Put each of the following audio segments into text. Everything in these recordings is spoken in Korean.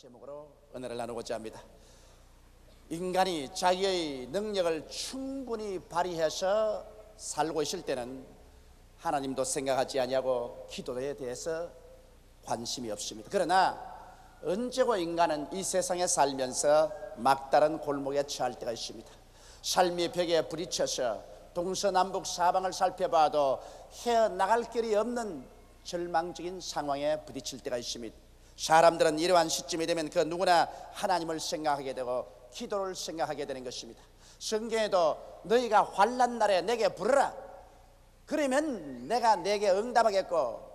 제목으로 은혜를 나누고자 합니다. 인간이 자기의 능력을 충분히 발휘해서 살고 있을 때는 하나님도 생각하지 아니하고 기도에 대해서 관심이 없습니다. 그러나 언제고 인간은 이 세상에 살면서 막다른 골목에 처할 때가 있습니다. 삶의 벽에 부딪혀서 동서남북 사방을 살펴봐도 헤어나갈 길이 없는 절망적인 상황에 부딪힐 때가 있습니다. 사람들은 이러한 시점이 되면 그 누구나 하나님을 생각하게 되고 기도를 생각하게 되는 것입니다. 성경에도 너희가 환난 날에 내게 부르라. 그러면 내가 내게 응답하겠고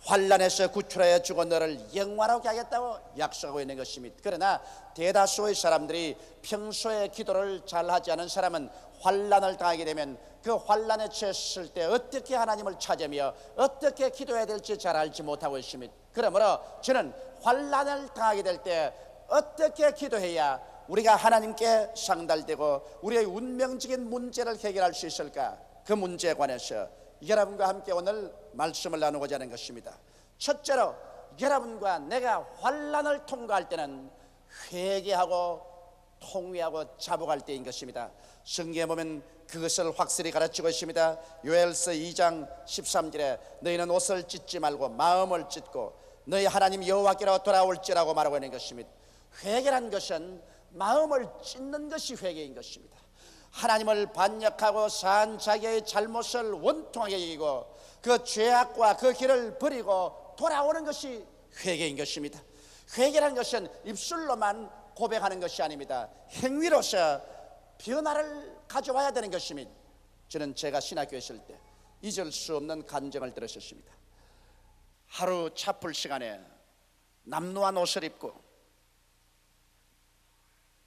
환란에서 구출하여 주고 너를 영원하게 하겠다고 약속하고 있는 것입니다. 그러나 대다수의 사람들이 평소에 기도를 잘하지 않은 사람은 환란을 당하게 되면 그 환란에 처했을 때 어떻게 하나님을 찾으며 어떻게 기도해야 될지 잘 알지 못하고 있습니다. 그러므로 저는 환란을 당하게 될 때 어떻게 기도해야 우리가 하나님께 상달되고 우리의 운명적인 문제를 해결할 수 있을까? 그 문제에 관해서 여러분과 함께 오늘 말씀을 나누고자 하는 것입니다. 첫째로 여러분과 내가 환란을 통과할 때는 회개하고 통회하고 자복할 때인 것입니다. 성경에 보면 그것을 확실히 가르치고 있습니다. 요엘서 2장 13절에 너희는 옷을 찢지 말고 마음을 찢고 너희 하나님 여호와께로 돌아올지라고 말하고 있는 것입니다. 회개란 것은 마음을 찢는 것이 회개인 것입니다. 하나님을 반역하고 산 자기의 잘못을 원통하게 여기고 그 죄악과 그 길을 버리고 돌아오는 것이 회개인 것입니다. 회개라는 것은 입술로만 고백하는 것이 아닙니다. 행위로서 변화를 가져와야 되는 것입니다. 저는 제가 신학교에 있을 때 잊을 수 없는 간증을 들으셨습니다. 하루 차풀 시간에 남루한 옷을 입고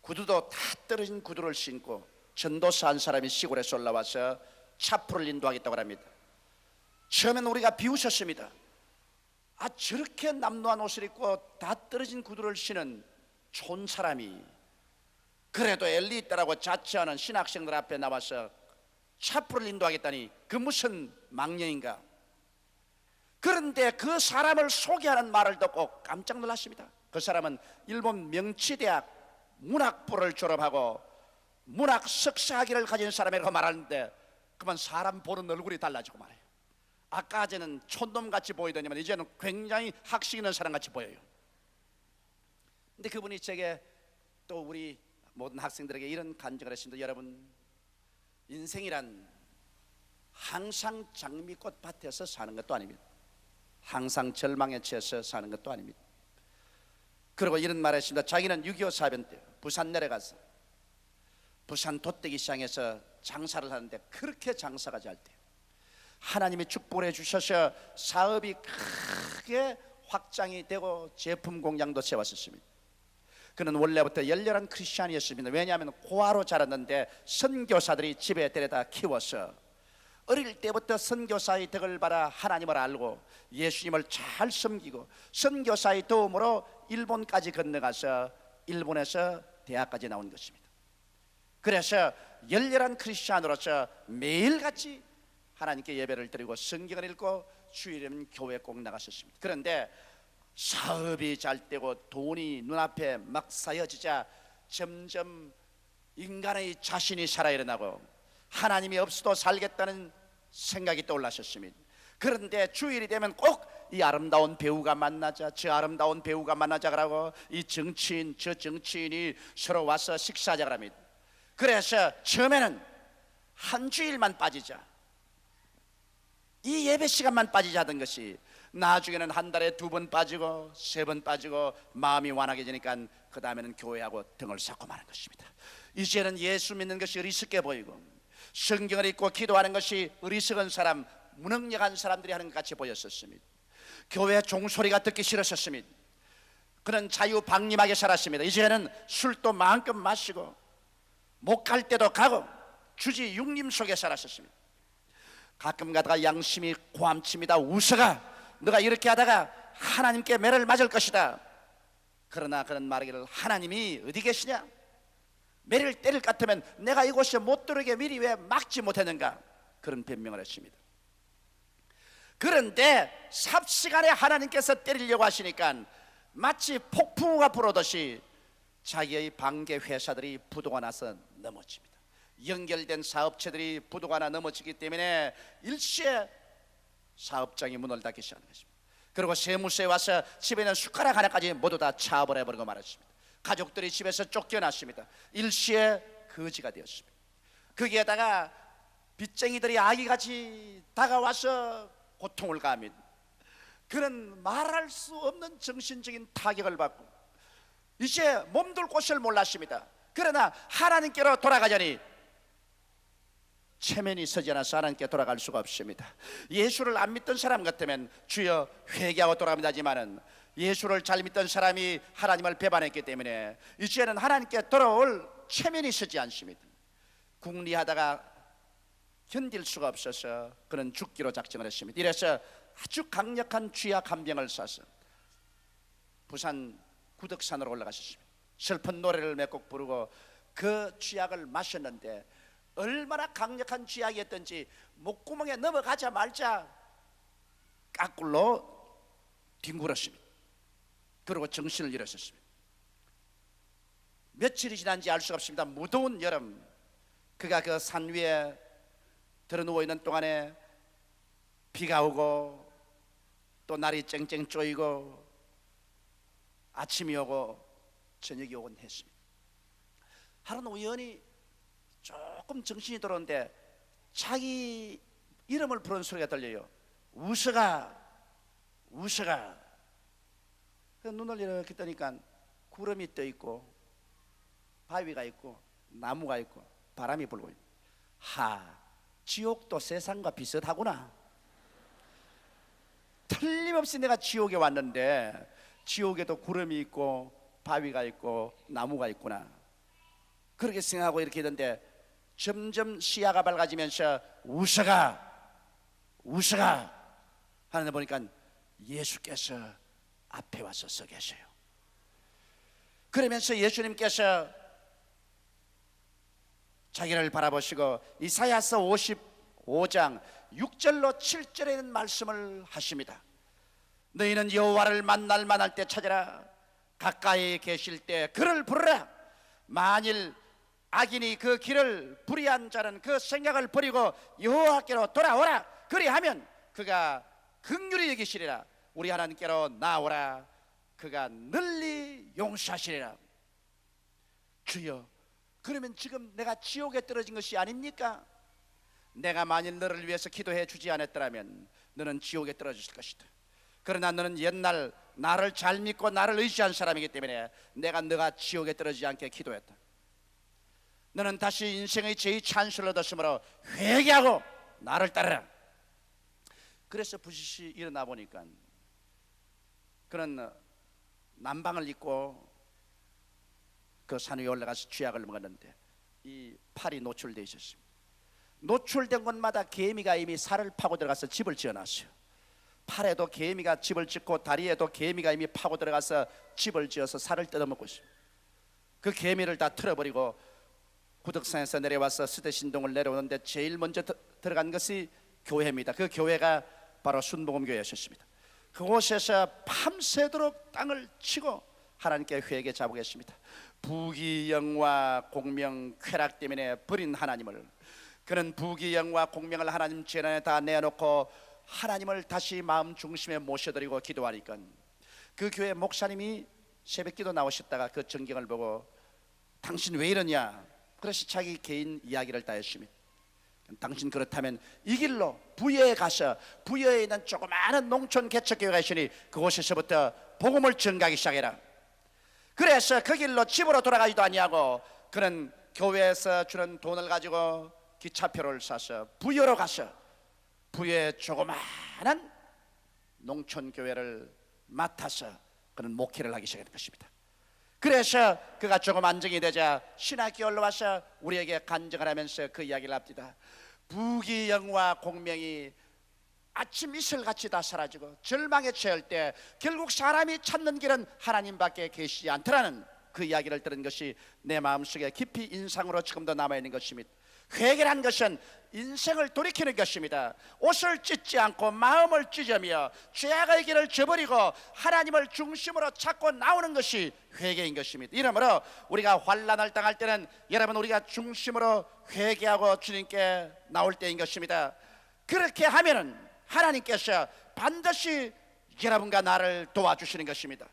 구두도 다 떨어진 구두를 신고 전도사 한 사람이 시골에서 올라와서 차풀을 인도하겠다고 합니다. 처음엔 우리가 비웃었습니다. 아 저렇게 남루한 옷을 입고 다 떨어진 구두를 신은 촌 사람이 그래도 엘리 있다라고 자처하는 신학생들 앞에 나와서 차풀을 인도하겠다니 그 무슨 망령인가? 그런데 그 사람을 소개하는 말을 듣고 깜짝 놀랐습니다. 그 사람은 일본 명치대학 문학부를 졸업하고 문학 석사학위를 가진 사람이라고 말하는데 그만 사람 보는 얼굴이 달라지고 말해요. 아까 전에는 촌놈같이 보이더니만 이제는 굉장히 학식 있는 사람같이 보여요. 근데 그분이 제게 또 우리 모든 학생들에게 이런 간증을 했습니다. 여러분 인생이란 항상 장미꽃 밭에서 사는 것도 아닙니다. 항상 절망에 처해서 사는 것도 아닙니다. 그리고 이런 말을 했습니다. 자기는 6.25 사변 때 부산 내려가서 부산 돗대기 시장에서 장사를 하는데 그렇게 장사가 잘 돼요. 하나님이 축복을 해 주셔서 사업이 크게 확장이 되고 제품 공장도 세웠었습니다. 그는 원래부터 열렬한 크리스찬이었습니다. 왜냐하면 고아로 자랐는데 선교사들이 집에 데려다 키워서 어릴 때부터 선교사의 덕을 받아 하나님을 알고 예수님을 잘 섬기고 선교사의 도움으로 일본까지 건너가서 일본에서 대학까지 나온 것입니다. 그래서 열렬한 크리스찬으로서 매일같이 하나님께 예배를 드리고 성경을 읽고 주일에는 교회 꼭 나갔었습니다. 그런데 사업이 잘 되고 돈이 눈앞에 막 쌓여지자 점점 인간의 자신이 살아 일어나고 하나님이 없어도 살겠다는 생각이 떠올랐었습니다. 그런데 주일이 되면 꼭 이 아름다운 배우가 만나자, 저 아름다운 배우가 만나자 그러고 이 정치인, 저 정치인이 서로 와서 식사하자 그럽니다. 그래서 처음에는 한 주일만 빠지자. 이 예배 시간만 빠지자 하던 것이 나중에는 한 달에 두 번 빠지고 세 번 빠지고 마음이 완악해지니까 그 다음에는 교회하고 등을 쌓고 마는 것입니다. 이제는 예수 믿는 것이 어리석게 보이고 성경을 읽고 기도하는 것이 어리석은 사람, 무능력한 사람들이 하는 것 같이 보였었습니다. 교회 종소리가 듣기 싫었었습니다. 그는 자유방림하게 살았습니다. 이제는 술도 마음껏 마시고 못 갈 때도 가고 주지 육림 속에 살았었습니다. 가끔 가다가 양심이 고함칩니다. 웃어가 너가 이렇게 하다가 하나님께 매를 맞을 것이다. 그러나 그런 말하기를 하나님이 어디 계시냐? 매를 때릴 것 같으면 내가 이곳에 못 들어오게 미리 왜 막지 못했는가? 그런 변명을 했습니다. 그런데 삽시간에 하나님께서 때리려고 하시니까 마치 폭풍우가 불어듯이 자기의 반개 회사들이 부도가 나서 넘어집니다. 연결된 사업체들이 부도가 나 넘어지기 때문에 일시에 사업장이 문을 닫기 시작하는 것입니다. 그리고 세무서에 와서 집에 있는 숟가락 하나까지 모두 다 차버려 버리고 말았습니다. 가족들이 집에서 쫓겨났습니다. 일시에 거지가 되었습니다. 거기에다가 빚쟁이들이 아기같이 다가와서 고통을 가합니다. 그는 말할 수 없는 정신적인 타격을 받고 이제 몸둘 곳을 몰랐습니다. 그러나 하나님께로 돌아가자니 체면이 서지 않아서 하나님께 돌아갈 수가 없습니다. 예수를 안 믿던 사람 같으면 주여 회개하고 돌아갑니다 하지만은 예수를 잘 믿던 사람이 하나님을 배반했기 때문에 이제는 하나님께 돌아올 체면이 서지 않습니다. 궁리하다가 견딜 수가 없어서 그는 죽기로 작정을 했습니다. 이래서 아주 강력한 쥐약 한 병을 싸서 부산 구덕산으로 올라가셨습니다. 슬픈 노래를 몇 곡 부르고 그 쥐약을 마셨는데 얼마나 강력한 쥐약이었던지 목구멍에 넘어가자 말자 까꿀로 뒹굴었습니다. 그리고 정신을 잃었습니다. 며칠이 지난지 알 수가 없습니다. 무더운 여름 그가 그 산 위에 들어 누워 있는 동안에 비가 오고 또 날이 쨍쨍 쪼이고 아침이 오고 저녁이 오곤 했습니다. 하루는 우연히 조금 정신이 들어오는데 자기 이름을 부르는 소리가 들려요. 우서가. 그 눈을 이렇게 뜨니까 구름이 떠 있고 바위가 있고 나무가 있고 바람이 불고 있고 하 지옥도 세상과 비슷하구나. 틀림없이 내가 지옥에 왔는데 지옥에도 구름이 있고 바위가 있고 나무가 있구나. 그렇게 생각하고 이렇게 있는데 점점 시야가 밝아지면서 우서가 우서가 하는데 보니까 예수께서 앞에 와서 서 계셔요. 그러면서 예수님께서 자기를 바라보시고 이사야서 55장 6절로 7절에 있는 말씀을 하십니다. 너희는 여호와를 만날 만할 때 찾아라 가까이 계실 때 그를 부르라 만일 악인이 그 길을 불의한 자는 그 생각을 버리고 여호와께로 돌아오라 그리하면 그가 극률이 여기시리라 우리 하나님께로 나오라 그가 널리 용서하시리라 주여 그러면 지금 내가 지옥에 떨어진 것이 아닙니까? 내가 만일 너를 위해서 기도해 주지 않았더라면 너는 지옥에 떨어졌을 것이다. 그러나 너는 옛날 나를 잘 믿고 나를 의지한 사람이기 때문에 내가 너가 지옥에 떨어지지 않게 기도했다. 너는 다시 인생의 제의 찬스를 얻었으므로 회개하고 나를 따르라. 그래서 부시시 일어나 보니까 그런 남방을 입고 그 산 위에 올라가서 쥐약을 먹었는데 이 팔이 노출되어 있었습니다. 노출된 곳마다 개미가 이미 살을 파고 들어가서 집을 지어놨어요. 팔에도 개미가 집을 짓고 다리에도 개미가 이미 파고 들어가서 집을 지어서 살을 뜯어먹고 있습니다. 그 개미를 다 틀어버리고 구덕산에서 내려와서 스대신동을 내려오는데 제일 먼저 드- 들어간 것이 교회입니다. 그 교회가 바로 순복음 교회였습니다. 그곳에서 밤새도록 땅을 치고 하나님께 회개 잡으겠습니다. 부귀영화 공명 쾌락 때문에 버린 하나님을 그는 부귀영화 공명을 하나님 재난에 다 내놓고 하나님을 다시 마음 중심에 모셔드리고 기도하니까 그 교회 목사님이 새벽기도 나오셨다가 그 전경을 보고 당신 왜 이러냐 그래서 자기 개인 이야기를 다 했습니다. 당신 그렇다면 이 길로 부여에 가서 부여에 있는 조그마한 농촌 개척교회가 있으니 그곳에서부터 복음을 전가하기 시작해라. 그래서 그 길로 집으로 돌아가지도 아니하고 그는 교회에서 주는 돈을 가지고 기차표를 사서 부여로 가서 부여의 조그마한 농촌 교회를 맡아서 그는 목회를 하기 시작한 것입니다. 그래서 그가 조금 안정이 되자 신학교 올라와서 우리에게 간증을 하면서 그 이야기를 합니다. 부귀영화 공명이 아침 이슬같이 다 사라지고 절망에 처할 때 결국 사람이 찾는 길은 하나님밖에 계시지 않더라는 그 이야기를 들은 것이 내 마음속에 깊이 인상으로 지금도 남아 있는 것입니다. 회개란 것은 인생을 돌이키는 것입니다. 옷을 찢지 않고 마음을 찢으며 죄악의 길을 저버리고 하나님을 중심으로 찾고 나오는 것이 회개인 것입니다. 이러므로 우리가 환란을 당할 때는 여러분 우리가 중심으로 회개하고 주님께 나올 때인 것입니다. 그렇게 하면은 하나님께서 반드시 여러분과 나를 도와주시는 것입니다.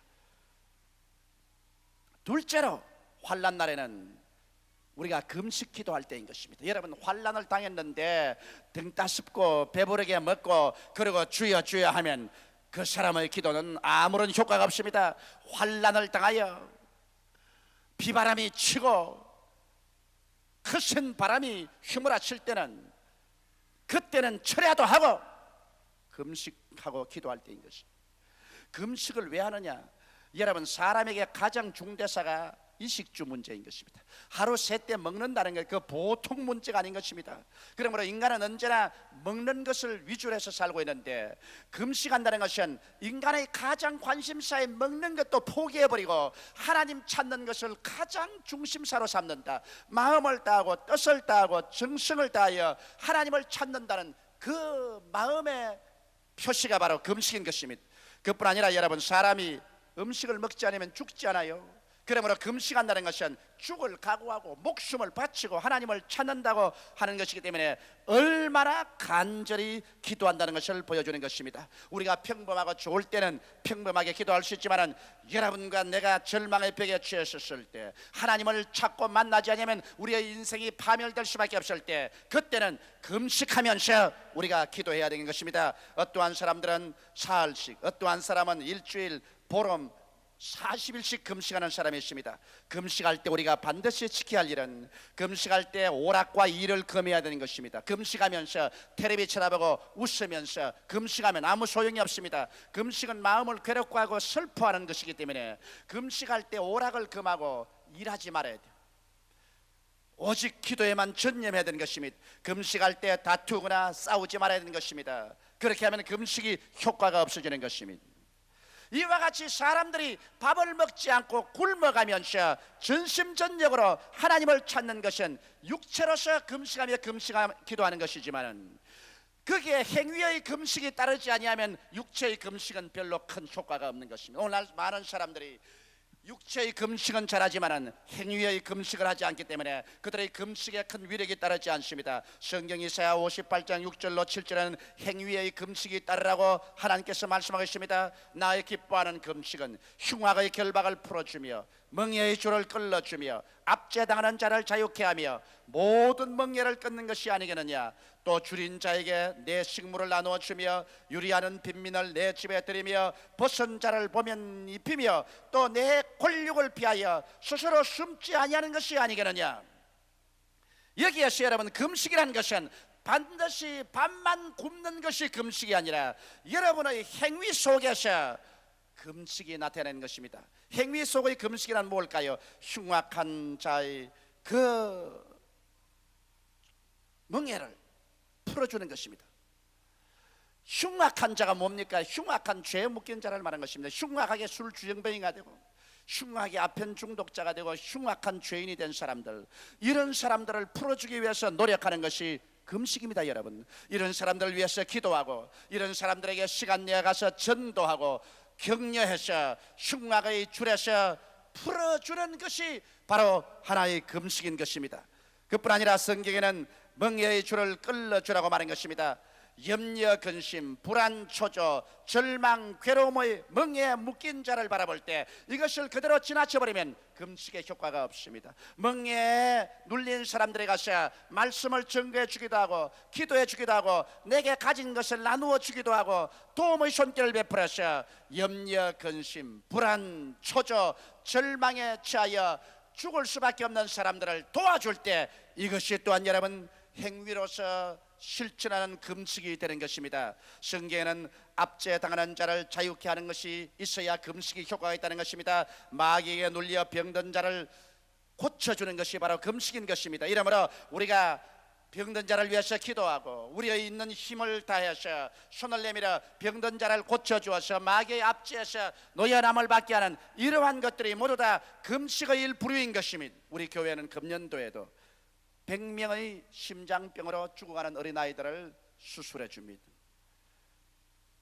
둘째로 환란 날에는 우리가 금식 기도할 때인 것입니다. 여러분 환란을 당했는데 등 따습고 배부르게 먹고 그리고 주여 주여 하면 그 사람의 기도는 아무런 효과가 없습니다. 환란을 당하여 비바람이 치고 크신 바람이 휘몰아칠 때는 그때는 철야도 하고 금식하고 기도할 때인 것입니다. 금식을 왜 하느냐? 여러분 사람에게 가장 중대사가 이식주 문제인 것입니다. 하루 세 때 먹는다는 게 그 보통 문제가 아닌 것입니다. 그러므로 인간은 언제나 먹는 것을 위주로 해서 살고 있는데 금식한다는 것은 인간의 가장 관심사에 먹는 것도 포기해버리고 하나님 찾는 것을 가장 중심사로 삼는다. 마음을 다하고 뜻을 다하고 정성을 다하여 하나님을 찾는다는 그 마음의 표시가 바로 금식인 것입니다. 그뿐 아니라 여러분 사람이 음식을 먹지 않으면 죽지 않아요. 그러므로 금식한다는 것은 죽을 각오하고 목숨을 바치고 하나님을 찾는다고 하는 것이기 때문에 얼마나 간절히 기도한다는 것을 보여주는 것입니다. 우리가 평범하고 좋을 때는 평범하게 기도할 수 있지만은 여러분과 내가 절망의 벽에 취했었을 때 하나님을 찾고 만나지 않으면 우리의 인생이 파멸될 수밖에 없을 때 그때는 금식하면서 우리가 기도해야 되는 것입니다. 어떠한 사람들은 사흘씩, 어떠한 사람은 일주일, 보름 40일씩 금식하는 사람이 있습니다. 금식할 때 우리가 반드시 지켜야 할 일은 금식할 때 오락과 일을 금해야 되는 것입니다. 금식하면서 텔레비 쳐다보고 웃으면서 금식하면 아무 소용이 없습니다. 금식은 마음을 괴롭고 하고 슬퍼하는 것이기 때문에 금식할 때 오락을 금하고 일하지 말아야 돼요. 오직 기도에만 전념해야 되는 것입니다. 금식할 때 다투거나 싸우지 말아야 되는 것입니다. 그렇게 하면 금식이 효과가 없어지는 것입니다. 이와 같이 사람들이 밥을 먹지 않고 굶어가면서 전심전력으로 하나님을 찾는 것은 육체로서 금식하며 금식하 기도하는 것이지만은 그게 행위의 금식이 따르지 아니하면 육체의 금식은 별로 큰 효과가 없는 것입니다. 오늘 많은 사람들이 육체의 금식은 잘하지만은 행위의 금식을 하지 않기 때문에 그들의 금식에 큰 위력이 따르지 않습니다. 성경 이사야 58장 6절로 7절은 행위의 금식이 따르라고 하나님께서 말씀하셨습니다. 나의 기뻐하는 금식은 흉악의 결박을 풀어주며 멍에의 줄을 끌어주며 압제당하는 자를 자유케 하며 모든 멍에를 끊는 것이 아니겠느냐 또 줄인 자에게 내 식물을 나누어 주며 유리하는 빈민을 내 집에 들이며 벗은 자를 보면 입히며 또 내 권력을 피하여 스스로 숨지 아니하는 것이 아니겠느냐 여기에서 여러분 금식이라는 것은 반드시 밥만 굶는 것이 금식이 아니라 여러분의 행위 속에서 금식이 나타내는 것입니다. 행위 속의 금식이란 뭘까요? 흉악한 자의 그 멍에를 풀어주는 것입니다. 흉악한 자가 뭡니까? 흉악한 죄에 묶인 자를 말하는 것입니다. 흉악하게 술 주정뱅이가 되고 흉악하게 아편 중독자가 되고 흉악한 죄인이 된 사람들 이런 사람들을 풀어주기 위해서 노력하는 것이 금식입니다, 여러분. 이런 사람들을 위해서 기도하고 이런 사람들에게 시간 내어 가서 전도하고 격려해서 흉악의 줄에서 풀어주는 것이 바로 하나의 금식인 것입니다. 그뿐 아니라 성경에는 멍에의 줄을 끌어주라고 말한 것입니다. 염려, 근심, 불안, 초조, 절망, 괴로움의 멍에 묶인 자를 바라볼 때 이것을 그대로 지나쳐버리면 금식의 효과가 없습니다. 멍에 눌린 사람들에 가서 말씀을 증거해 주기도 하고 기도해 주기도 하고 내게 가진 것을 나누어 주기도 하고 도움의 손길을 베풀어서 염려, 근심, 불안, 초조, 절망에 처하여 죽을 수밖에 없는 사람들을 도와줄 때 이것이 또한 여러분 행위로서 실천하는 금식이 되는 것입니다. 성경에는 압제 당하는 자를 자유케 하는 것이 있어야 금식이 효과가 있다는 것입니다. 마귀에게 눌려 병든 자를 고쳐주는 것이 바로 금식인 것입니다. 이러므로 우리가 병든 자를 위해서 기도하고 우리의 있는 힘을 다해서 손을 내밀어 병든 자를 고쳐주어서 마귀의 압제에서 노연함을 받게 하는 이러한 것들이 모두 다 금식의 일부류인 것입니다. 우리 교회는 금년도에도 100명의 심장병으로 죽어가는 어린아이들을 수술해 줍니다.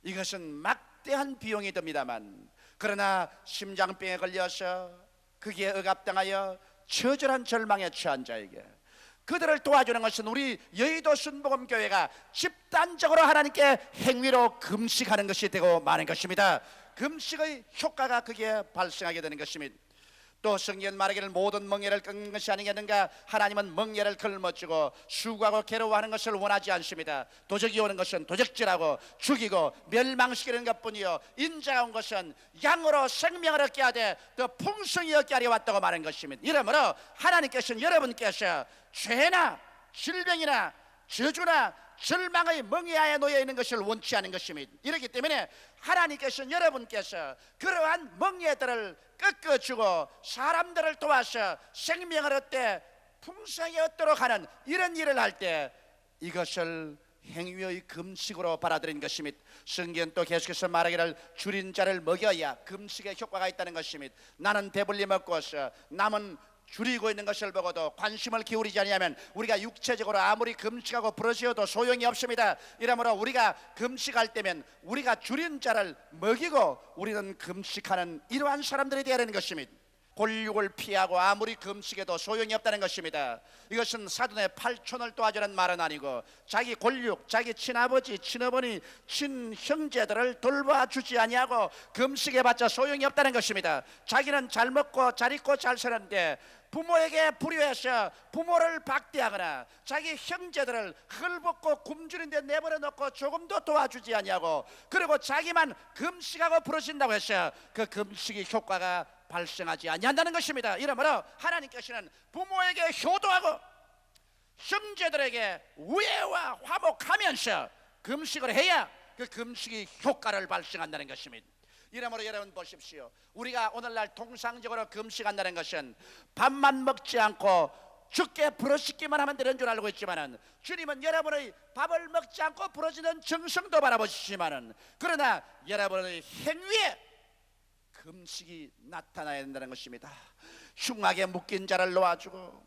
이것은 막대한 비용이 듭니다만 그러나 심장병에 걸려서 그게 억압당하여 처절한 절망에 처한 자에게 그들을 도와주는 것은 우리 여의도 순복음교회가 집단적으로 하나님께 행위로 금식하는 것이 되고 마는 것입니다. 금식의 효과가 그게 발생하게 되는 것입니다. 또 성경 말하기를 모든 멍에를 끊는 것이 아니겠는가? 하나님은 멍에를 걸머쥐고 수고하고 괴로워하는 것을 원하지 않습니다. 도적이 오는 것은 도적질하고 죽이고 멸망시키는 것뿐이요. 인자가 온 것은 양으로 생명을 얻게 하되 더 풍성히 얻게 하려 왔다고 말한 것입니다. 이러므로 하나님께서는 여러분께서 죄나 질병이나 저주나 절망의 멍에하에 놓여 있는 것을 원치 않은 것입니다. 이렇기 때문에 하나님께서는 여러분께서 그러한 멍에들을 꺾어주고 사람들을 도와서 생명을 얻되 풍성히 얻도록 하는 이런 일을 할 때 이것을 행위의 금식으로 받아들인 것입니다. 성경 또 계속해서 말하기를 줄인 자를 먹여야 금식의 효과가 있다는 것입니다. 나는 배불리 먹고서 남은 줄이고 있는 것을 보고도 관심을 기울이지 아니하면 우리가 육체적으로 아무리 금식하고 부러지어도 소용이 없습니다. 이러므로 우리가 금식할 때면 우리가 줄인 자를 먹이고 우리는 금식하는 이러한 사람들이 되어야 하는 것입니다. 골육을 피하고 아무리 금식해도 소용이 없다는 것입니다. 이것은 사돈의 팔촌을 도와주는 말은 아니고 자기 골육, 자기 친아버지, 친어머니, 친형제들을 돌봐주지 아니하고 금식해봤자 소용이 없다는 것입니다. 자기는 잘 먹고 잘 입고 잘 사는데 부모에게 불효해서 부모를 박대하거나 자기 형제들을 헐벗고 굶주린 데 내버려 놓고 조금도 도와주지 아니하고 그리고 자기만 금식하고 부러진다고 해서 그 금식의 효과가 발생하지 아니한다는 것입니다. 이러므로 하나님께서는 부모에게 효도하고 형제들에게 우애와 화목하면서 금식을 해야 그 금식이 효과를 발생한다는 것입니다. 이러므로 여러분 보십시오. 우리가 오늘날 통상적으로 금식한다는 것은 밥만 먹지 않고 죽게 부러시기만 하면 되는 줄 알고 있지만은 주님은 여러분의 밥을 먹지 않고 부러지는 정성도 바라보시지만은 그러나 여러분의 행위에 금식이 나타나야 된다는 것입니다. 흉하게 묶인 자를 놓아주고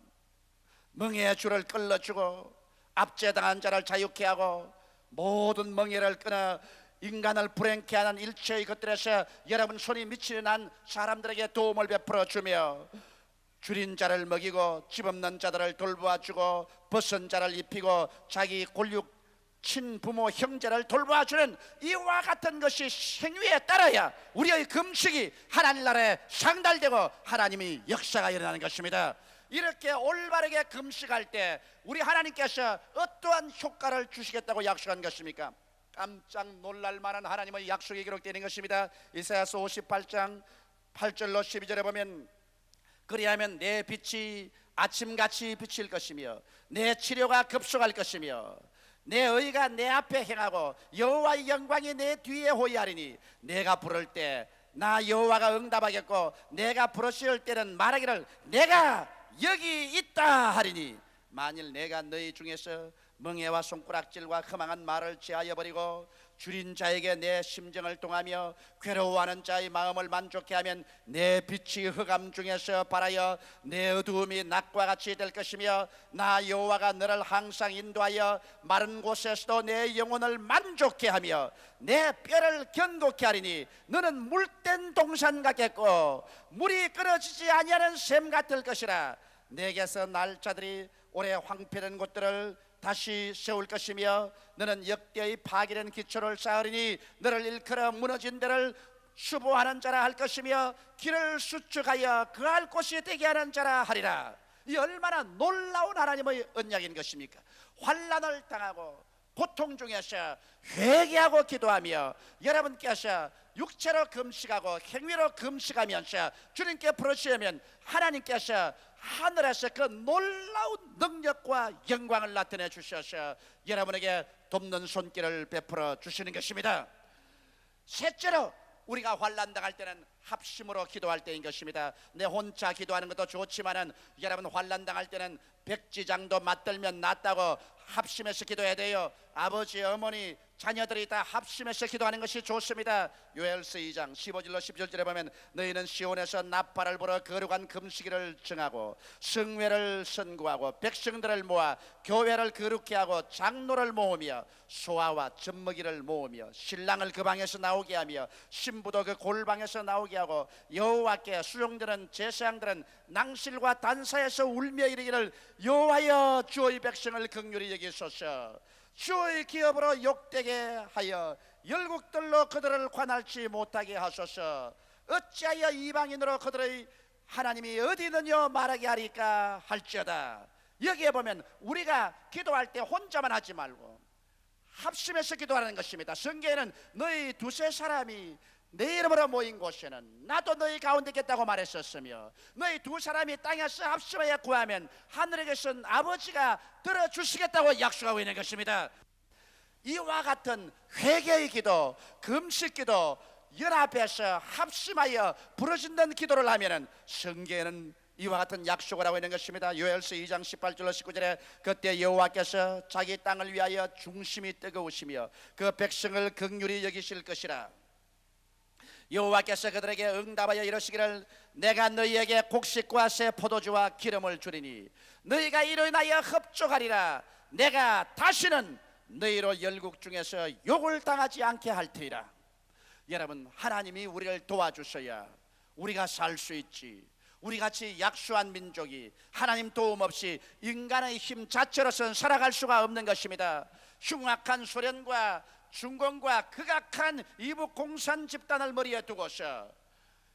멍에의 줄을 끌어주고 압제당한 자를 자유케 하고 모든 멍에를 끊어 인간을 불행케 하는 일체의 것들에서 여러분 손이 미치는 한 사람들에게 도움을 베풀어 주며 줄인 자를 먹이고 집 없는 자들을 돌보아 주고 벗은 자를 입히고 자기 골육 친부모 형제를 돌봐주는 이와 같은 것이 행위에 따라야 우리의 금식이 하나님 나라에 상달되고 하나님이 역사가 일어나는 것입니다. 이렇게 올바르게 금식할 때 우리 하나님께서 어떠한 효과를 주시겠다고 약속한 것입니까? 깜짝 놀랄 만한 하나님의 약속이 기록되는 것입니다. 이사야서 58장 8절로 12절에 보면 그리하면 내 빛이 아침같이 비칠 것이며 내 치료가 급속할 것이며 내 의가 내 앞에 행하고 여호와의 영광이 내 뒤에 호위하리니 내가 부를 때 나 여호와가 응답하겠고 내가 부르실 때는 말하기를 내가 여기 있다 하리니 만일 내가 너희 중에서 멍에와 손가락질과 흠망한 말을 제하여 버리고 줄인 자에게 내 심정을 동하며 괴로워하는 자의 마음을 만족케 하면 내 빛이 흑암 중에서 발하여 내 어두움이 낮과 같이 될 것이며 나 여호와가 너를 항상 인도하여 마른 곳에서도 내 영혼을 만족케 하며 내 뼈를 견고케 하리니 너는 물된 동산 같겠고 물이 끊어지지 아니하는 샘 같을 것이라. 내게서 날짜들이 오래 황폐된 곳들을 다시 세울 것이며 너는 역대의 파괴된 기초를 쌓으리니 너를 일컬어 무너진 데를 수보하는 자라 할 것이며 길을 수축하여 그할 곳이 되게 하는 자라 하리라. 이 얼마나 놀라운 하나님의 언약인 것입니까? 환란을 당하고 고통 중에서 회개하고 기도하며 여러분께서 육체로 금식하고 행위로 금식하면서 주님께 부르시면 하나님께서 하늘에서 그 놀라운 능력과 영광을 나타내 주셔서 여러분에게 돕는 손길을 베풀어 주시는 것입니다. 셋째로 우리가 환란 당할 때는 합심으로 기도할 때인 것입니다. 내 혼자 기도하는 것도 좋지만은 여러분 환란 당할 때는 백지장도 맞들면 낫다고 합심해서 기도해야 돼요. 아버지, 어머니, 자녀들이 다 합심해서 기도하는 것이 좋습니다. 요엘서 2장 15절로 17절에 보면 너희는 시온에서 나팔을 불어 거룩한 금식일을 정하고 성회를 선구하고 백성들을 모아 교회를 거룩케 하고 장로를 모으며 소아와 젖먹이를 모으며 신랑을 그 방에서 나오게 하며 신부도 그 골방에서 나오게 하고 여호와께 수종들은 제사장들은 낭실과 단사에서 울며 이르기를 여호와여 주의 백성을 극률히 여기소서 주의 기업으로 욕되게 하여 열국들로 그들을 관할치 못하게 하소서. 어찌하여 이방인으로 그들의 하나님이 어디 있느냐 말하게 하리까 할지어다. 여기에 보면 우리가 기도할 때 혼자만 하지 말고 합심해서 기도하는 것입니다. 성경에는 너희 두세 사람이 내 이름으로 모인 곳에는 나도 너희 가운데 있겠다고 말했었으며 너희 두 사람이 땅에서 합심하여 구하면 하늘에 계신 아버지가 들어주시겠다고 약속하고 있는 것입니다 이와 같은 회개의 기도, 금식 기도, 연합해서 합심하여 부르짖는 기도를 하면은 성경에는 이와 같은 약속을 하고 있는 것입니다. 요엘서 2장 18절로 19절에 그때 여호와께서 자기 땅을 위하여 중심이 뜨거우시며 그 백성을 극률히 여기실 것이라. 여호와께서 그들에게 응답하여 이르시기를 내가 너희에게 곡식과 새 포도주와 기름을 주리니 너희가 이로 인하여 흡족하리라. 내가 다시는 너희로 열국 중에서 욕을 당하지 않게 할 테이라. 여러분 하나님이 우리를 도와주셔야 우리가 살 수 있지. 우리 같이 약수한 민족이 하나님 도움 없이 인간의 힘 자체로서는 살아갈 수가 없는 것입니다. 흉악한 소련과 중공과 극악한 이북 공산 집단을 머리에 두고서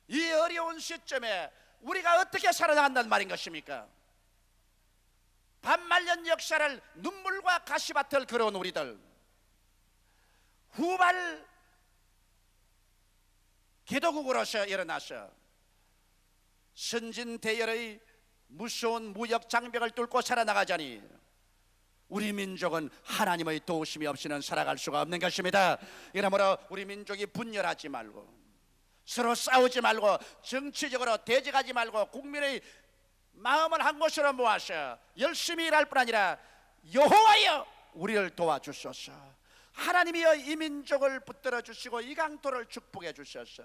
이 어려운 시점에 우리가 어떻게 살아나간다는 말인 것입니까? 반말년 역사를 눈물과 가시밭을 걸어온 우리들 후발 기도국으로서 일어나서 선진 대열의 무서운 무역 장벽을 뚫고 살아나가자니 우리 민족은 하나님의 도우심이 없이는 살아갈 수가 없는 것입니다. 이러므로 우리 민족이 분열하지 말고 서로 싸우지 말고 정치적으로 대적하지 말고 국민의 마음을 한 곳으로 모아서 열심히 일할 뿐 아니라 여호와여 우리를 도와주소서. 하나님이여 이 민족을 붙들어 주시고 이 강토를 축복해 주셔서.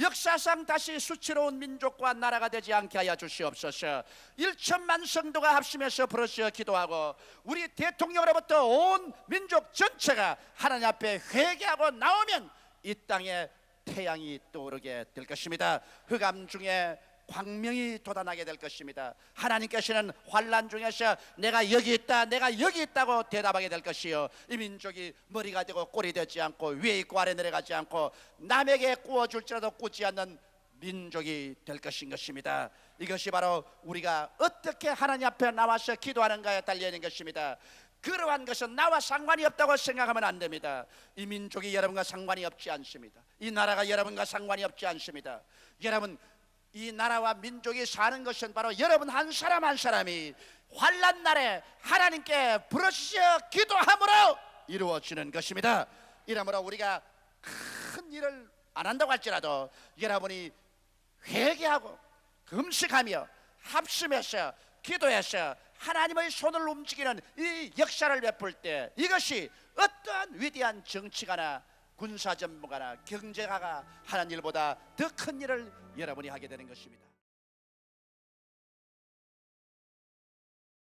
역사상 다시 수치로운 민족과 나라가 되지 않게 하여 주시옵소서. 1천만 성도가 합심해서 부르짖어 기도하고 우리 대통령으로부터 온 민족 전체가 하나님 앞에 회개하고 나오면 이 땅에 태양이 떠오르게 될 것입니다. 흑암 중에 광명이 돋아나게 될 것입니다. 하나님께서는 환란 중에서 내가 여기 있다, 내가 여기 있다고 대답하게 될 것이요. 이 민족이 머리가 되고 꼬리 되지 않고 위에 있고 아래 내려가지 않고 남에게 구워줄지라도 꾸지 않는 민족이 될 것인 것입니다. 이것이 바로 우리가 어떻게 하나님 앞에 나와서 기도하는가에 달려 있는 것입니다. 그러한 것은 나와 상관이 없다고 생각하면 안 됩니다. 이 민족이 여러분과 상관이 없지 않습니다. 이 나라가 여러분과 상관이 없지 않습니다. 여러분 이 나라와 민족이 사는 것은 바로 여러분 한 사람 한 사람이 환란 날에 하나님께 부르짖어 기도함으로 이루어지는 것입니다. 이러므로 우리가 큰 일을 안 한다고 할지라도 여러분이 회개하고 금식하며 합심해서 기도해서 하나님의 손을 움직이는 이 역사를 베풀 때 이것이 어떠한 위대한 정치가나 군사 전문가나 경제가가 하는 일보다 더 큰 일을 여러분이 하게 되는 것입니다.